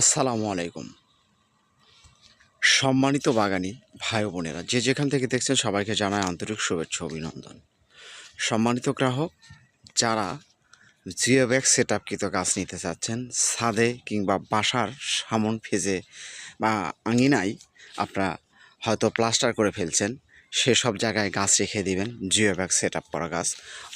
আসসালামু আলাইকুম। সম্মানিত বাগানি ভাই বোনেরা, যে যেখান থেকে দেখছেন সবাইকে জানায় আন্তরিক শুভেচ্ছা অভিনন্দন। সম্মানিত গ্রাহক, যারা জিও ব্যাগ সেট আপকৃত গাছ নিতে চাচ্ছেন, ছাদে কিংবা বাসার সামন ফেজে বা আঙিনায় আপনারা হয়তো প্লাস্টার করে ফেলছেন সেসব জায়গায় গাছ রেখে দিবেন জিও ব্যাগ সেট আপ করা গাছ।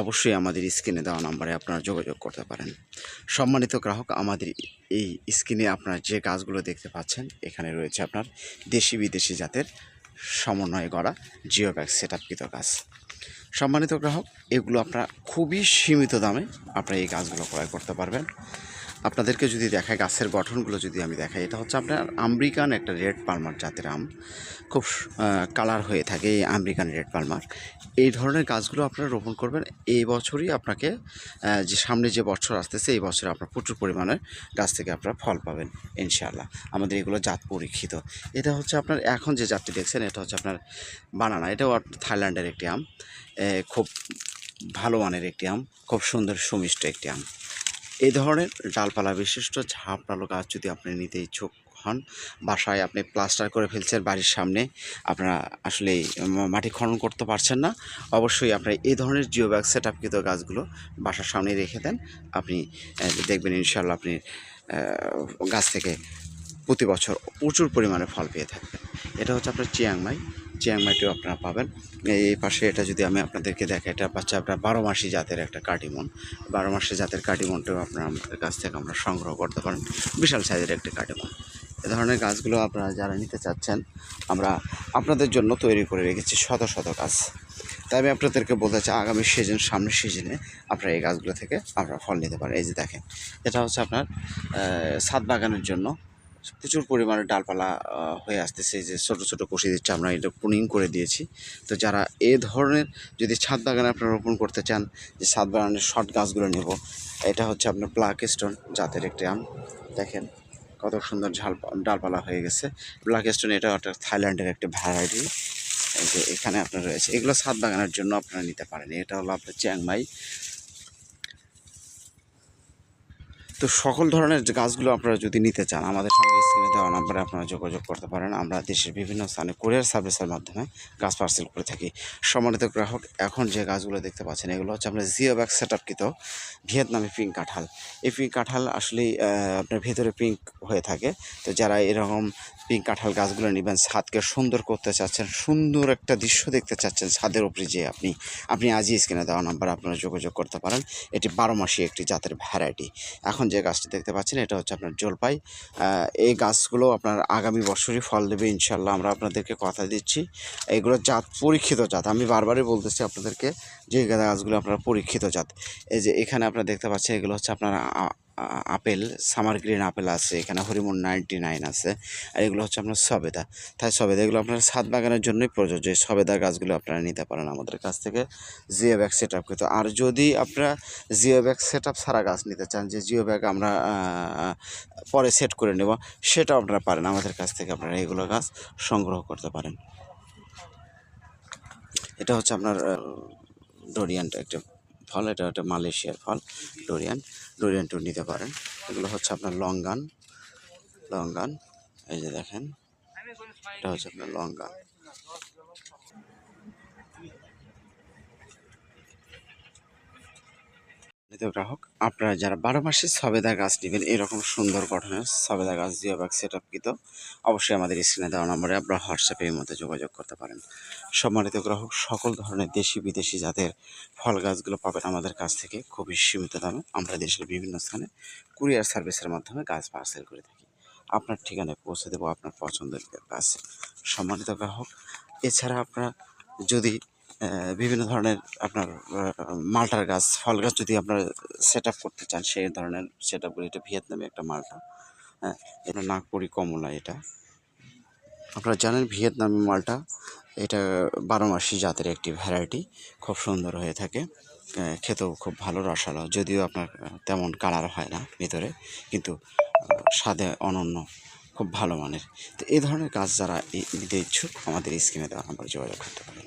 অবশ্যই আমাদের স্ক্রিনে দেওয়া নাম্বারে আপনারা যোগাযোগ করতে পারেন। সম্মানিত গ্রাহক, আমাদের এই স্ক্রিনে আপনারা যে গাছগুলো দেখতে পাচ্ছেন, এখানে রয়েছে আপনার দেশি বিদেশি জাতের সমন্বয়ে করা জিও ব্যাগ সেট আপকৃত গাছ। সম্মানিত গ্রাহক, এগুলো আপনারা খুবই সীমিত দামে আপনারা এই গাছগুলো ক্রয় করতে পারবেন। আপনাদেরকে যদি দেখায়, গাছের গঠনগুলো যদি আমি দেখাই, এটা হচ্ছে আপনার আমেরিকান একটা রেড পালমার জাতের আম। খুব কালার হয়ে থাকে এই আমেরিকান রেড পালমার। এই ধরনের গাছগুলো আপনারা রোপণ করবেন। এই বছরই আপনাকে যে সামনে যে বছর আসতেছে, এই বছরে আপনার প্রচুর পরিমাণে গাছ থেকে আপনারা ফল পাবেন, ইনশাআল্লাহ। আমাদের এগুলো জাত পরীক্ষিত। এটা হচ্ছে আপনার, এখন যে জাতটি দেখছেন, এটা হচ্ছে আপনার বানানা। এটাও থাইল্যান্ডের একটি আম। খুব ভালো মানের একটি আম, খুব সুন্দর সুমিষ্ট একটি আম। এই ধরনের ডালপালা বিশিষ্ট ঝাঁপড়ালো গাছ যদি আপনি নিতে ইচ্ছুক হন, বাসায় আপনি প্লাস্টার করে ফেলছেন বাড়ির সামনে, আপনারা আসলে মাটি খনন করতে পারছেন না, অবশ্যই আপনার এই ধরনের জিও ব্যাগ সেট আপকৃত গাছগুলো বাসার সামনে রেখে দেন। আপনি দেখবেন ইনশাল্লাহ আপনি গাছ থেকে প্রতি বছর প্রচুর পরিমাণে ফল পেয়ে থাকবেন। এটা হচ্ছে আপনার চিয়াংমাই। চিয়াংমাইটিও আপনারা পাবেন। এই পাশে এটা যদি আমি আপনাদেরকে দেখাই, এটা পাচ্ছে আপনার বারো মাসি জাতের একটা কাটিমন বারো মাসি জাতের কাটিমনটাও আপনারা আমাদের কাছ থেকে আমরা সংগ্রহ করতে পারেন। বিশাল সাইজের একটা কাটিমন এ ধরনের গাছগুলো আপনারা যারা নিতে চাচ্ছেন, আমরা আপনাদের জন্য তৈরি করে রেখেছি শত শত গাছ। তাই আমি আপনাদেরকে বলতে চাই, আগামী সিজন সামনের সিজনে আপনারা এই গাছগুলো থেকে আপনারা ফল নিতে পারেন। এই যে দেখেন, এটা হচ্ছে আপনার ছাদ বাগানের জন্য প্রচুর পরিমাণে ডালপালা হয়ে আসতেছে যে ছোটো ছোটো কষি দিচ্ছে, আমরা এটা পুনিং করে দিয়েছি। তো যারা এ ধরনের যদি ছাদ বাগানে আপনারা রোপণ করতে চান, যে ছাদ বাগানের শর্ট গাছগুলো নেব, এটা হচ্ছে আপনার ব্ল্যাক স্টোন জাতের একটি আম। দেখেন কত সুন্দর ঝাল, ডালপালা হয়ে গেছে। ব্ল্যাক স্টোন এটা একটা থাইল্যান্ডের একটা ভ্যারাইটি। যে এখানে আপনার রয়েছে। এগুলো ছাদ বাগানের জন্য আপনারা নিতে পারেন। এটা হলো আপনার চ্যাংমাই। তো সকল ধরনের গাছগুলো আপনারা যদি নিতে চান, আমাদের সঙ্গে স্ক্রিনে দেওয়া নাম্বারে আপনারা যোগাযোগ করতে পারেন। আমরা দেশের বিভিন্ন স্থানে কোরিয়ার সার্ভিসের মাধ্যমে গাছ পার্সেল করে থাকি। সম্মানিত গ্রাহক, এখন যে গাছগুলো দেখতে পাচ্ছেন, এগুলো হচ্ছে আপনার জিও ব্যাগ সেট আপকৃত ভিয়েতনামি পিঙ্ক কাঁঠাল। এই পিঙ্ক কাঁঠাল আসলেই আপনার ভেতরে পিঙ্ক হয়ে থাকে। তো যারা এরকম পিঙ্ক কাঁঠাল গাছগুলো নেবেন, ছাদকে সুন্দর করতে চাচ্ছেন, সুন্দর একটা দৃশ্য দেখতে চাচ্ছেন, ছাদের উপরে যে আপনি আপনি আজই স্ক্রিনে দেওয়া নাম্বারে আপনারা যোগাযোগ করতে পারেন। এটি বারো মাসি একটি জাতের ভ্যারাইটি এখন যে গাছটি দেখতে পাচ্ছেন, এটা হচ্ছে আপনার জলপাই। এই গাছগুলো আপনার আগামী বছরই ফল দেবে ইনশাল্লাহ আমরা আপনাদেরকে কথা দিচ্ছি। এগুলো জাত, পরীক্ষিত জাত। আমি বারবারই বলতেছি আপনাদেরকে যে গাছগুলো আপনার পরীক্ষিত জাত। এই যে এখানে আপনারা দেখতে পাচ্ছেন, এগুলো হচ্ছে আপনার আপেল, সামার গ্রিন আপেল আছে, এখানে হরিমন নাইনটি নাইন আছে, আর এগুলো হচ্ছে আপনার সবেদা। তাই সবেদা, এগুলো আপনার ছাদ বাগানের জন্যই প্রযোজ্য, এই সবেদা গাছগুলো আপনারা নিতে পারেন আমাদের কাছ থেকে জিও ব্যাগ সেট আপ করতে। আর যদি আপনারা জিও ব্যাগ সেট আপ ছাড়া গাছ নিতে চান, যে জিও ব্যাগ আমরা পরে সেট করে নেব, সেটাও আপনারা পারেন, আমাদের কাছ থেকে আপনারা এগুলো গাছ সংগ্রহ করতে পারেন। এটা হচ্ছে আপনার ডোরিয়ানটা একটা ফল, এটা হচ্ছে মালয়েশিয়ার ফল, ডোরিয়ান টু নিতে পারেন। এগুলো হচ্ছে আপনার লঙ্গান লঙ্গান, এই যে দেখেন, এটা হচ্ছে আপনার লঙ্গান। গ্রাহক আপনারা যারা বারো মাসে সবেদা গাছ নেবেন, এরকম সুন্দর গঠনের সবেদা গাছ জিও ব্যাগ সেট আপকৃত অবশ্যই আমাদের স্ক্রিনে দেওয়া নম্বরে আপনারা হোয়াটসঅ্যাপে এই মধ্যে যোগাযোগ করতে পারেন। সম্মানিত গ্রাহক, সকল ধরনের দেশি বিদেশি জাতের ফল গাছগুলো পাবেন আমাদের কাছ থেকে, খুবই সীমিত দামে। আমরা দেশের বিভিন্ন স্থানে কুরিয়ার সার্ভিসের মাধ্যমে গাছ পার্সেল করে থাকি। আপনার ঠিকানায় পৌঁছে দেবো আপনার পছন্দের গাছ। সম্মানিত গ্রাহক, এছাড়া আপনারা যদি বিভিন্ন ধরনের আপনার মালটার গাছ, ফল গাছ যদি আপনার সেট করতে চান, সেই ধরনের সেট আপগুলো এটা ভিয়েতনামে একটা মালটা। হ্যাঁ এটা নাগপুরি কমলা এটা। আপনারা জানেন ভিয়েতনামি মালটা, এটা বারো মাসি জাতের একটি ভ্যারাইটি খুব সুন্দর হয়ে থাকে। খেতেও খুব ভালো, রসালো, যদিও আপনার তেমন কালার হয় না ভিতরে, কিন্তু স্বাদে অনন্য, খুব ভালো মানের। তো এই ধরনের গাছ যারা নিতে ইচ্ছুক, আমাদের স্কিমে দেওয়া নাম্বার যোগাযোগ করতে পারেন।